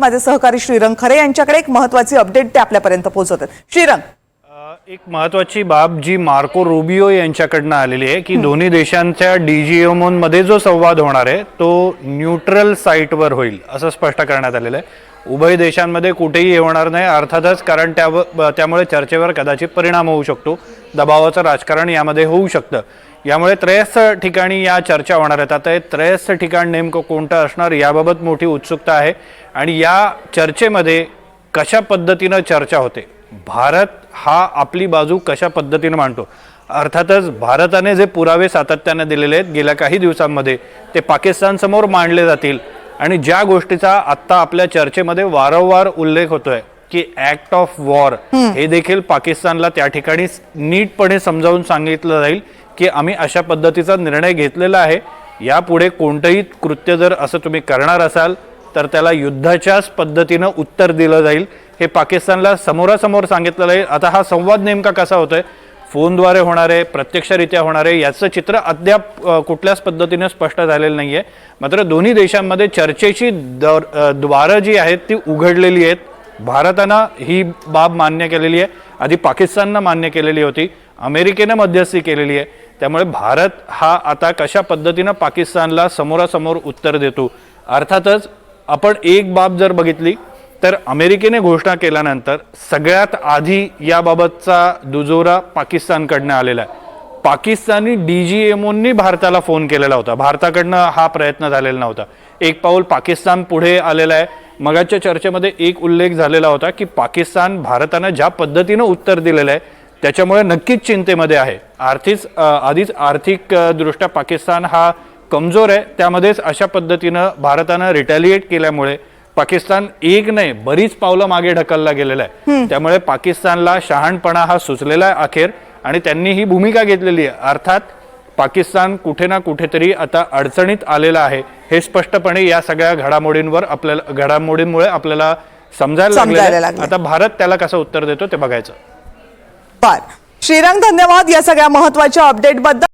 माझे सहकारी श्रीरंग खरे यांच्याकडे एक महत्वाची अपडेट ते आपल्यापर्यंत पोहोचवतात. श्रीरंग. एक महत्वाची बाब जी मार्को रुबिओ यांच्याकडनं आलेली आहे की दोन्ही देशांच्या मध्ये जो संवाद होणार आहे तो न्यूट्रल साईटवर होईल असं स्पष्ट करण्यात आलेलं आहे. उभय देशांमध्ये कुठेही हे होणार नाही अर्थातच कारण त्या त्यामुळे चर्चेवर कदाचित परिणाम होऊ शकतो. दबावाचं राजकारण यामध्ये होऊ शकतं. यामुळे त्रयस्थ ठिकाणी या चर्चा होणार आहेत. आता हे त्रयस्थ ठिकाण नेमकं कोणतं असणार याबाबत मोठी उत्सुकता आहे. आणि या चर्चेमध्ये कशा पद्धतीनं चर्चा होते? भारत हा आपली बाजू कशा पद्धतीनं मांडतो? अर्थातच भारताने जे पुरावे सातत्याने दिलेले आहेत गेल्या काही दिवसांमध्ये ते पाकिस्तानसमोर मांडले जातील. आणि ज्या गोष्टीचा आत्ता आपल्या चर्चेमध्ये वारंवार उल्लेख होतोय की ऍक्ट ऑफ वॉर हे देखील पाकिस्तानला त्या ठिकाणी नीटपणे समजावून सांगितलं जाईल की आम्ही अशा पद्धतीचा निर्णय घेतलेला आहे. यापुढे कोणतंही कृत्य जर असं तुम्ही करणार असाल तर त्याला युद्धाच्याच पद्धतीनं उत्तर दिलं जाईल. हे पाकिस्तानला समोरासमोर सांगितलं जाईल. आता हा संवाद नेमका कसा होतोय? फोनद्वारे होणारे प्रत्यक्षरित्या होणारे याचं चित्र अद्याप कुठल्याच पद्धतीनं स्पष्ट झालेलं नाही आहे मात्र दोन्ही देशांमध्ये चर्चेची दर द्वारं जी आहेत ती उघडलेली आहेत. भारतानं ही बाब मान्य केलेली आहे. आधी पाकिस्ताननं मान्य केलेली होती. अमेरिकेनं मध्यस्थी केलेली आहे. त्यामुळे भारत हा आता कशा पद्धतीनं पाकिस्तानला समोरासमोर उत्तर देतो? अर्थातच आपण एक बाब जर बघितली तर अमेरिकेने घोषणा केल्यानंतर सगळ्यात आधी याबाबतचा दुजोरा पाकिस्तानकडनं आलेला आहे. पाकिस्तानी डी जी एमओनी भारताला फोन केलेला होता. भारताकडनं हा प्रयत्न झालेला नव्हता. एक पाऊल पाकिस्तान पुढे आलेला आहे. मगाच्या चर्चेमध्ये एक उल्लेख झालेला होता की पाकिस्तान भारतानं ज्या पद्धतीनं उत्तर दिलेलं आहे त्याच्यामुळे नक्कीच चिंतेमध्ये आहे. आर्थिक आधीच आर्थिक दृष्ट्या पाकिस्तान हा कमजोर आहे. त्यामध्येच अशा पद्धतीनं भारतानं रिटॅलिएट केल्यामुळे पाकिस्तान एक नाही बरीच पावलं मागे ढकलला गेलेला आहे त्यामुळे पाकिस्तानला शहाणपणा हा सुचलेला आहे अखेर आणि त्यांनी ही भूमिका घेतलेली आहे. अर्थात पाकिस्तान कुठे ना कुठेतरी आता अडचणीत आलेला आहे. हे स्पष्टपणे या सगळ्या घडामोडींवर आपल्याला घडामोडींमुळे आपल्याला समजायला. लागलंय. आता भारत त्याला कसं उत्तर देतो ते बघायचं. श्रीरंग धन्यवाद या सगळ्या महत्त्वाच्या अपडेटबद्दल.